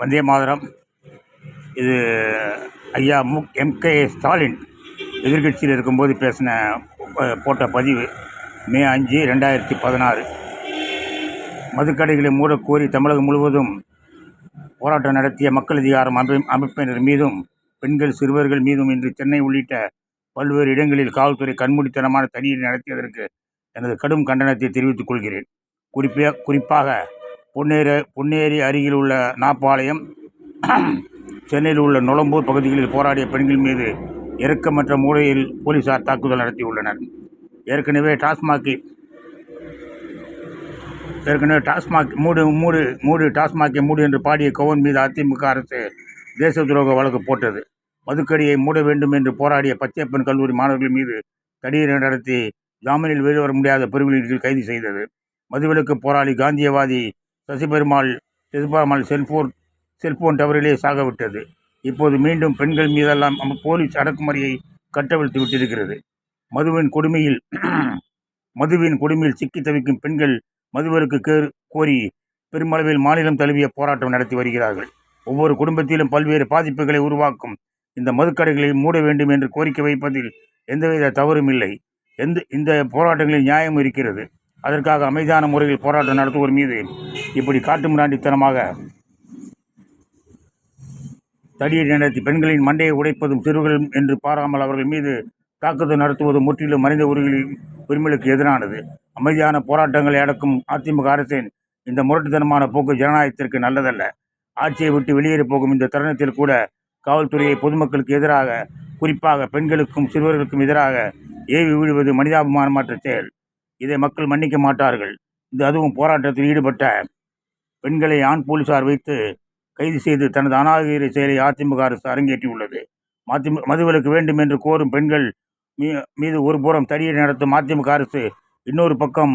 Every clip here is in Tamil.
வந்தே மாதரம். இது ஐயா மு எம்கே ஸ்டாலின் எதிர்கட்சியில் இருக்கும்போது பேசின போட்ட பதிவு மே அஞ்சு ரெண்டாயிரத்தி பதினாறு. மதுக்கடைகளை மூடக்கோரி தமிழகம் முழுவதும் போராட்டம் நடத்திய மக்கள் அதிகாரம் அமை அமைப்பினர் மீதும் பெண்கள் சிறுவர்கள் மீதும் இன்று சென்னை உள்ளிட்ட பல்வேறு இடங்களில் காவல்துறை கண்மூடித்தனமான தடியடி நடத்தியதற்கு எனது கடும் கண்டனத்தை தெரிவித்துக் கொள்கிறேன். குறிப்பாக பொன்னேர பொன்னேரி அருகில் உள்ள நாப்பாளையம் சென்னையில் உள்ள நுளம்பூர் பகுதிகளில் போராடிய பெண்கள் மீது இறக்கமற்ற மூலையில் போலீசார் தாக்குதல் நடத்தியுள்ளனர். ஏற்கனவே டாஸ்மாகை ஏற்கனவே டாஸ்மாக் மூடு மூடு மூடு டாஸ்மாகை மூடு என்று பாடிய கவுன் மீது அதிமுக அரசு தேச துரோக வழக்கு போட்டது. மதுக்கடியை மூட வேண்டும் என்று போராடிய பச்சையப்பன் கல்லூரி மாணவர்கள் மீது தடியீரை நடத்தி ஜாமீனில் வெளிவர முடியாத பிரிவினர்கள் கைது செய்தது. மதுவிலக்கு போராளி காந்தியவாதி சசிபெருமாள் சசிபெருமாள் செல்போன் செல்போன் டவரிலே சாகவிட்டது. இப்போது மீண்டும் பெண்கள் மீதெல்லாம் போலீஸ் அடக்குமுறையை கட்டவிழ்த்து விட்டிருக்கிறது. மதுவின் கொடுமையில் மதுவின் கொடுமையில் சிக்கி தவிக்கும் பெண்கள் மதுவருக்கு கேர் கோரி பெருமளவில் மாநிலம் தழுவிய போராட்டம் நடத்தி வருகிறார்கள். ஒவ்வொரு குடும்பத்திலும் பல்வேறு பாதிப்புகளை உருவாக்கும் இந்த மதுக்கடைகளை மூட வேண்டும் என்று கோரிக்கை வைப்பதில் எந்தவித தவறும் இல்லை. எந்த இந்த போராட்டங்களில் நியாயம் இருக்கிறது. அதற்காக அமைதியான முறையில் போராட்டம் நடத்துவோர் மீது இப்படி காட்டுமிராண்டித்தனமாக தடியை நடத்தி பெண்களின் மண்டையை உடைப்பதும் சிறுவர்கள் என்று பாராமல் அவர்கள் மீது தாக்குதல் நடத்துவதும் முற்றிலும் மனித உரிமைகளின் உரிமைகளுக்கு எதிரானது. அமைதியான போராட்டங்களை அடக்கும் அதிமுக அரசின் இந்த முரட்டுத்தனமான போக்கு ஜனநாயகத்திற்கு நல்லதல்ல. ஆட்சியை விட்டு வெளியேறி போகும் இந்த தருணத்தில் கூட காவல்துறையை பொதுமக்களுக்கு எதிராக குறிப்பாக பெண்களுக்கும் சிறுவர்களுக்கும் எதிராக ஏவி விழுவது மனிதாபிமானமற்ற செயல். இதை மக்கள் மன்னிக்க மாட்டார்கள். இது அதுவும் போராட்டத்தில் ஈடுபட்ட பெண்களை ஆண் போலீசார் வைத்து கைது செய்து தனது அநாகரிக செயலை அதிமுக அரசு அரங்கேற்றியுள்ளது. மது மதுவிலக்கு வேண்டும் என்று கோரும் பெண்கள் மீ மீது ஒரு புறம் தடியடி நடத்தும் அதிமுக அரசு இன்னொரு பக்கம்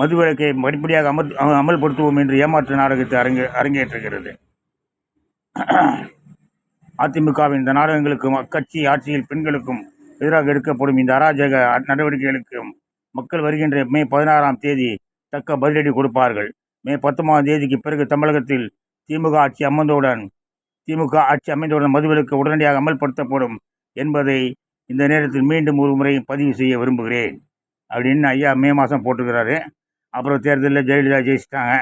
மதுவிலக்கை படிப்படியாக அமல் அமல்படுத்துவோம் என்று ஏமாற்று நாடகத்தை அரங்கே அரங்கேற்றுகிறது. அதிமுகவின் இந்த நாடகங்களுக்கும் அக்கட்சி ஆட்சியில் பெண்களுக்கும் எதிராக எடுக்கப்படும் இந்த அராஜக நடவடிக்கைகளுக்கும் மக்கள் வருகின்ற மே பதினாறாம் தேதி தக்க பதிலடி கொடுப்பார்கள். மே பத்தொன்பதாம் தேதிக்கு பிறகு தமிழகத்தில் திமுக ஆட்சி அமர்ந்தவுடன் திமுக ஆட்சி அமைந்தவுடன் மதுவிலக்கு உடனடியாக அமல்படுத்தப்படும் என்பதை இந்த நேரத்தில் மீண்டும் ஒரு முறை பதிவு செய்ய விரும்புகிறேன். அப்படின்னு ஐயா மே மாதம் போட்டுக்கிறாரு. அப்புறம் தேர்தலில் ஜெயலலிதா ஜெயிச்சிட்டாங்க.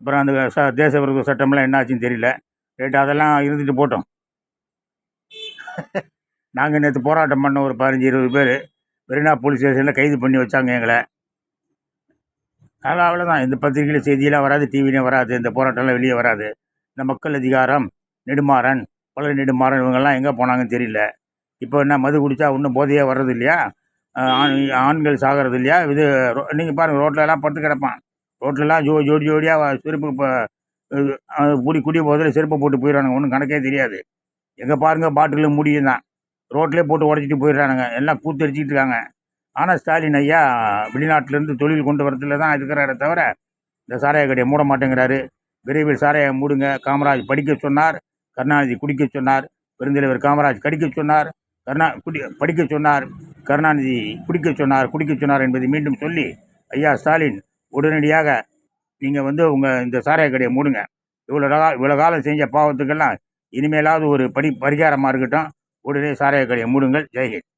அப்புறம் அந்த ச தேச விரோத சட்டமெல்லாம் என்னாச்சுன்னு தெரியல. ரேட்டு அதெல்லாம் இருந்துட்டு போட்டோம். நாங்கள் நேற்று போராட்டம் பண்ண ஒரு பதினஞ்சு இருபது பேர். மெரினா போலீஸ் ஸ்டேஷனில் கைது பண்ணி வச்சாங்க எங்களை. அதனால் அவ்வளோதான் இந்த பத்திரிகையில் செய்தியெல்லாம் வராது டிவிலையும் வராது இந்த போராட்டம்லாம் வெளியே வராது. இந்த மக்கள் அதிகாரம் நெடுமாறன் பல நெடுமாறன் இவங்கெல்லாம் எங்கே போனாங்கன்னு தெரியல. இப்போ என்ன மது குடித்தா இன்னும் போதையே வர்றது இல்லையா ஆண் ஆண்கள் சாகிறது இல்லையா இது நீங்கள் பாருங்கள் ரோட்ல படுத்து கிடப்பான். ரோட்லலாம் ஜோ ஜோடி ஜோடியாக செருப்பு இப்போ குடி குடி போதில் செருப்பை போட்டு போயிடுறானுங்க. ஒன்றும் கணக்கே தெரியாது. எங்கே பாருங்கள் பாட்டிலும் முடியும் தான் ரோட்லேயே போட்டு உடச்சிட்டு போயிடுறானுங்க. எல்லாம் கூத்தடிச்சிக்கிட்டு இருக்காங்க ஆனால் ஸ்டாலின் ஐயா வெளிநாட்டிலேருந்து தொழில் கொண்டு வரதுல தான் இருக்கிறாரே தவிர இந்த சாராய கடையை மூட மாட்டேங்கிறாரு. விரைவில் சாராயை மூடுங்க. காமராஜ் படிக்க சொன்னார். கருணாநிதி குடிக்க சொன்னார். பெருந்தலைவர் காமராஜ் கடிக்க சொன்னார். கருணா குடி படிக்க சொன்னார். கருணாநிதி குடிக்க சொன்னார். குடிக்க சொன்னார் என்பதை மீண்டும் சொல்லி ஐயா ஸ்டாலின் உடனடியாக நீங்கள் வந்து உங்கள் இந்த சாராய கடையை மூடுங்க. இவ்வளோ இவ்வளோ காலம் செஞ்ச பாவத்துக்கெல்லாம் இனிமேலாவது ஒரு படி பரிகாரமாக இருக்கட்டும். உடனே சாராய கடையை மூடுங்கள். ஜெய்ஹிந்த்.